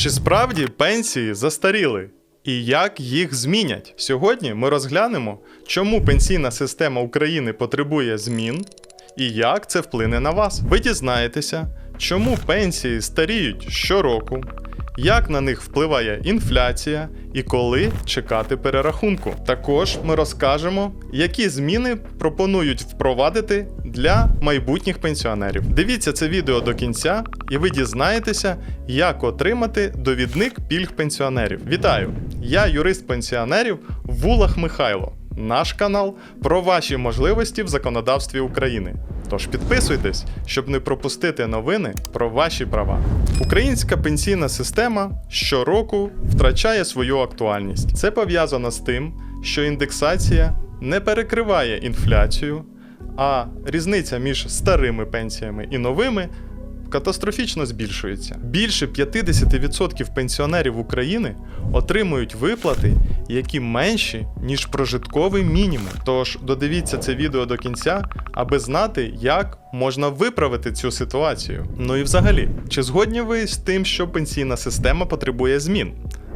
Чи справді пенсії застаріли? І як їх змінять? Сьогодні ми розглянемо, чому пенсійна система України потребує змін і як це вплине на вас. Ви дізнаєтеся, чому пенсії старіють щороку, як на них впливає інфляція і коли чекати перерахунку. Також ми розкажемо, які зміни пропонують впровадити для майбутніх пенсіонерів. Дивіться це відео до кінця, і ви дізнаєтеся, як отримати довідник пільг пенсіонерів. Вітаю! Я юрист пенсіонерів Вулах Михайло. Наш канал про ваші можливості в законодавстві України. Тож підписуйтесь, щоб не пропустити новини про ваші права. Українська пенсійна система щороку втрачає свою актуальність. Це пов'язано з тим, що індексація не перекриває інфляцію, а різниця між старими пенсіями і новими катастрофічно збільшується. Більше 50% пенсіонерів України отримують виплати, які менші, ніж прожитковий мінімум. Тож додивіться це відео до кінця, аби знати, як можна виправити цю ситуацію. Ну і взагалі, чи згодні ви з тим, що пенсійна система потребує змін?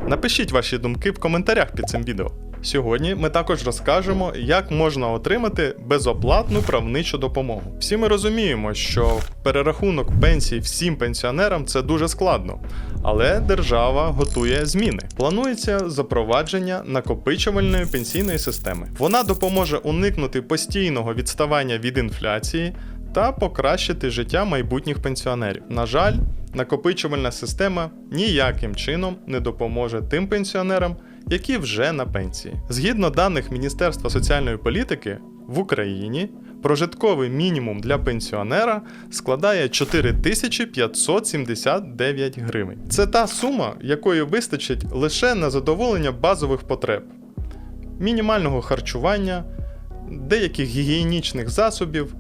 Напишіть ваші думки в коментарях під цим відео. Сьогодні ми також розкажемо, як можна отримати безоплатну правничу допомогу. Всі ми розуміємо, що перерахунок пенсій всім пенсіонерам це дуже складно, але держава готує зміни. Планується запровадження накопичувальної пенсійної системи. Вона допоможе уникнути постійного відставання від інфляції та покращити життя майбутніх пенсіонерів. На жаль, накопичувальна система ніяким чином не допоможе тим пенсіонерам, які вже на пенсії. Згідно даних Міністерства соціальної політики в Україні. Прожитковий мінімум для пенсіонера складає 4579 гривень. Це та сума, якої вистачить лише на задоволення базових потреб, мінімального харчування, деяких гігієнічних засобів,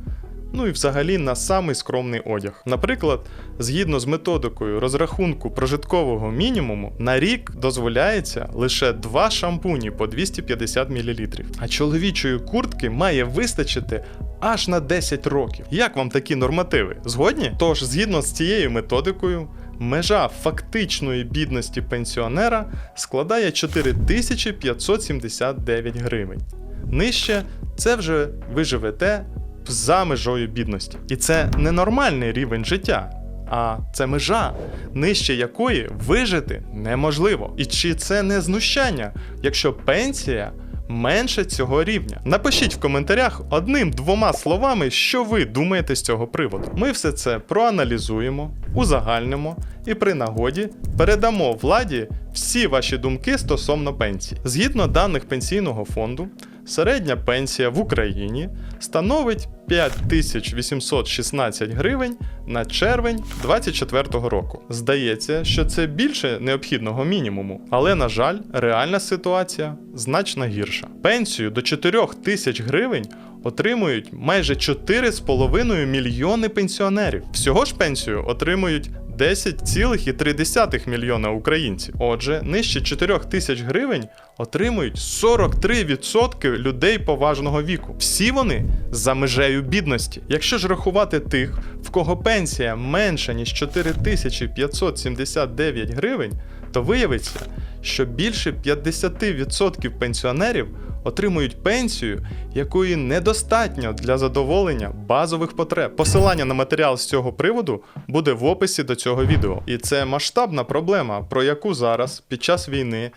ну і взагалі на самий скромний одяг. Наприклад, згідно з методикою розрахунку прожиткового мінімуму, на рік дозволяється лише два шампуні по 250 мл. А чоловічої куртки має вистачити аж на 10 років. Як вам такі нормативи? Згодні? Тож, згідно з цією методикою, межа фактичної бідності пенсіонера складає 4579 гривень. Нижче це вже ви живете за межою бідності. І це не нормальний рівень життя, а це межа, нижче якої вижити неможливо. І чи це не знущання, якщо пенсія менше цього рівня? Напишіть в коментарях одним-двома словами, що ви думаєте з цього приводу. Ми все це проаналізуємо, узагальнимо і при нагоді передамо владі всі ваші думки стосовно пенсії. Згідно даних пенсійного фонду, середня пенсія в Україні становить 5816 гривень на червень 2024 року. Здається, що це більше необхідного мінімуму, але на жаль, реальна ситуація значно гірша. Пенсію до 4 тисяч гривень отримують майже 4,5 мільйони пенсіонерів. Всього ж пенсію отримують 10,3 мільйона українців. Отже, нижче 4 тисяч гривень отримують 43% людей поважного віку. Всі вони за межею бідності. Якщо ж рахувати тих, в кого пенсія менша ніж 4579 гривень, то виявиться, що більше 50% пенсіонерів отримують пенсію, якої недостатньо для задоволення базових потреб. Посилання на матеріал з цього приводу буде в описі до цього відео. І це масштабна проблема, про яку зараз під час війни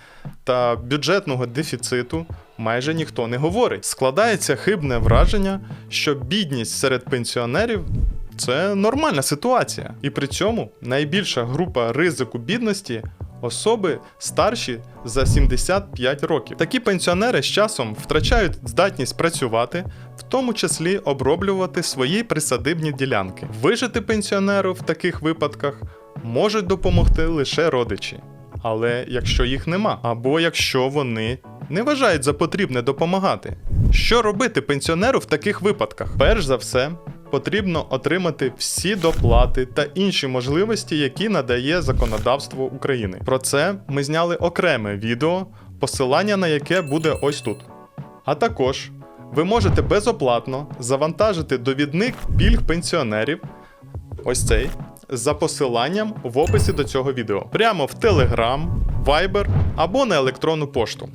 та бюджетного дефіциту майже ніхто не говорить. Складається хибне враження, що бідність серед пенсіонерів. Це нормальна ситуація, і при цьому найбільша група ризику бідності особи старші за 75 років. Такі пенсіонери з часом втрачають здатність працювати, в тому числі оброблювати свої присадибні ділянки. Вижити пенсіонеру в таких випадках можуть допомогти лише родичі. Але якщо їх нема, або якщо вони не вважають за потрібне допомагати. Що робити пенсіонеру в таких випадках? Перш за все, потрібно отримати всі доплати та інші можливості, які надає законодавство України. Про це ми зняли окреме відео, посилання на яке буде ось тут. А також ви можете безоплатно завантажити довідник пільг пенсіонерів. Ось цей за посиланням в описі до цього відео. Прямо в Telegram, Viber або на електронну пошту.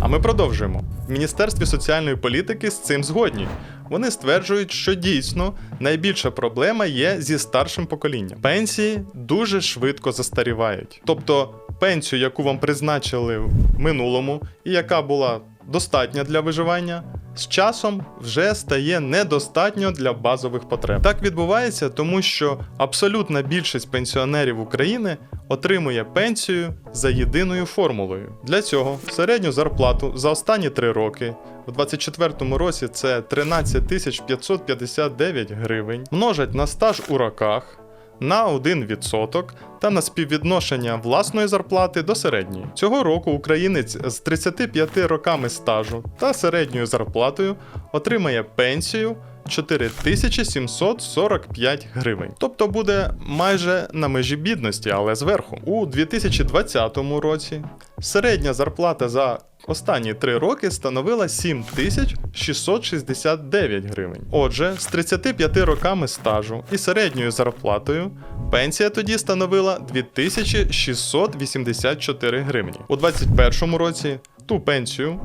А ми продовжуємо. В Міністерстві соціальної політики з цим згодні. Вони стверджують, що дійсно найбільша проблема є зі старшим поколінням. Пенсії дуже швидко застарівають. Тобто пенсію, яку вам призначили в минулому, і яка була достатня для виживання, з часом вже стає недостатньо для базових потреб. Так відбувається, тому що абсолютна більшість пенсіонерів України отримує пенсію за єдиною формулою. Для цього середню зарплату за останні три роки. У 2024 році це 13 тисяч 559 гривень, множать на стаж у роках на 1% та на співвідношення власної зарплати до середньої. Цього року українець з 35 роками стажу та середньою зарплатою отримає пенсію 4745 гривень. Тобто буде майже на межі бідності, але зверху. У 2020 році середня зарплата за останні три роки становила 7669 гривень. Отже, з 35 роками стажу і середньою зарплатою пенсія тоді становила 2684 гривні. У 2021 році ту пенсію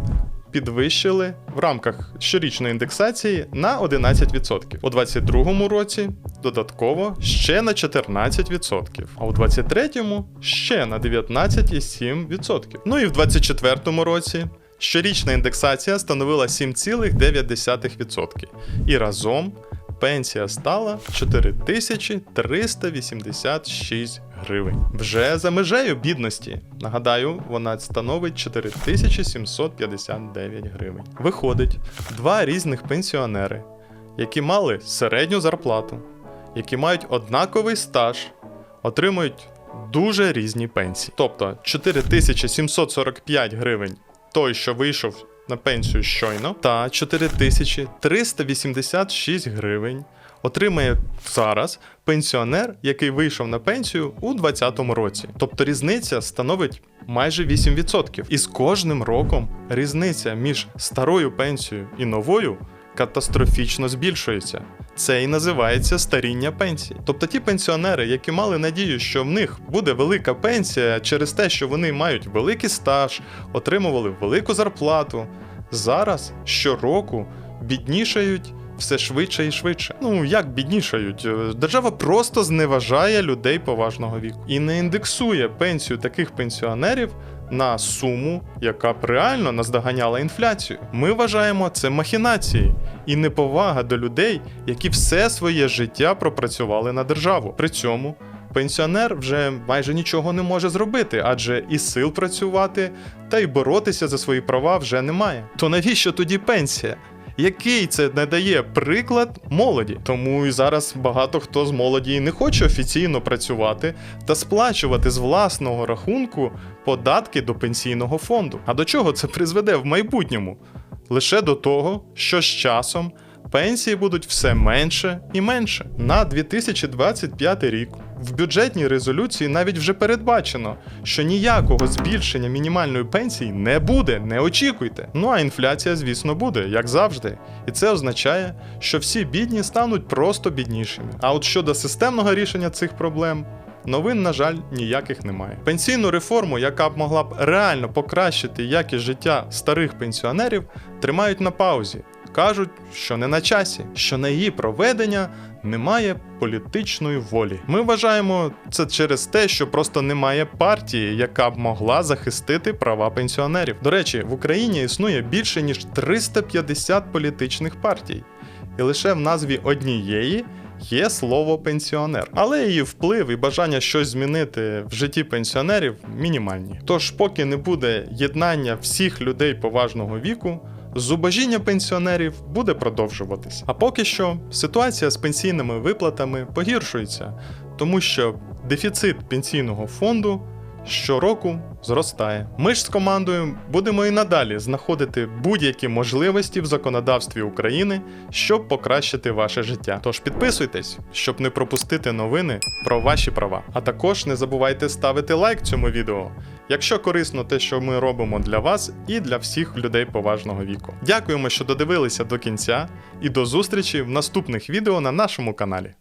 підвищили в рамках щорічної індексації на 11%. У 2022 році додатково ще на 14%, а у 2023 ще на 19,7%. Ну і в 2024 році щорічна індексація становила 7,9%. І разом пенсія стала 4386 гривень. Вже за межею бідності. Нагадаю, вона становить 4759 гривень. Виходить, два різних пенсіонери, які мали середню зарплату, які мають однаковий стаж, отримують дуже різні пенсії. Тобто 4745 гривень той, що вийшов на пенсію щойно, та 4386 гривень отримає зараз пенсіонер, який вийшов на пенсію у 2020 році. Тобто різниця становить майже 8%. І з кожним роком різниця між старою пенсією і новою катастрофічно збільшується. Це і називається старіння пенсії. Тобто ті пенсіонери, які мали надію, що в них буде велика пенсія через те, що вони мають великий стаж, отримували велику зарплату, зараз щороку біднішають все швидше і швидше. Ну як біднішають? Е, Держава просто зневажає людей поважного віку і не індексує пенсію таких пенсіонерів на суму, яка б реально наздоганяла інфляцію. Ми вважаємо це махінації і неповага до людей, які все своє життя пропрацювали на державу. При цьому пенсіонер вже майже нічого не може зробити, адже і сил працювати та й боротися за свої права вже немає. То навіщо тоді пенсія? Який це не дає приклад молоді, тому і зараз багато хто з молоді не хоче офіційно працювати та сплачувати з власного рахунку податки до пенсійного фонду. А до чого це призведе в майбутньому? Лише до того, що з часом пенсії будуть все менше і менше. На 2025 рік в бюджетній резолюції навіть вже передбачено, що ніякого збільшення мінімальної пенсії не буде, не очікуйте. Ну а інфляція, звісно, буде, як завжди. І це означає, що всі бідні стануть просто біднішими. А от щодо системного рішення цих проблем. Новин, на жаль, ніяких немає. Пенсійну реформу, яка б могла б реально покращити якість життя старих пенсіонерів, тримають на паузі. Кажуть, що не на часі, що на її проведення немає політичної волі. Ми вважаємо це через те, що просто немає партії, яка б могла захистити права пенсіонерів. До речі, в Україні існує більше ніж 350 політичних партій, і лише в назві однієї. Є слово пенсіонер, але її вплив і бажання щось змінити в житті пенсіонерів мінімальні. Тож, поки не буде єднання всіх людей поважного віку, зубожіння пенсіонерів буде продовжуватись. А поки що ситуація з пенсійними виплатами погіршується, тому що дефіцит пенсійного фонду щороку зростає. Ми ж з командою будемо і надалі знаходити будь-які можливості в законодавстві України, щоб покращити ваше життя. Тож підписуйтесь, щоб не пропустити новини про ваші права. А також не забувайте ставити лайк цьому відео, якщо корисно те, що ми робимо для вас і для всіх людей поважного віку. Дякуємо, що додивилися до кінця, і до зустрічі в наступних відео на нашому каналі.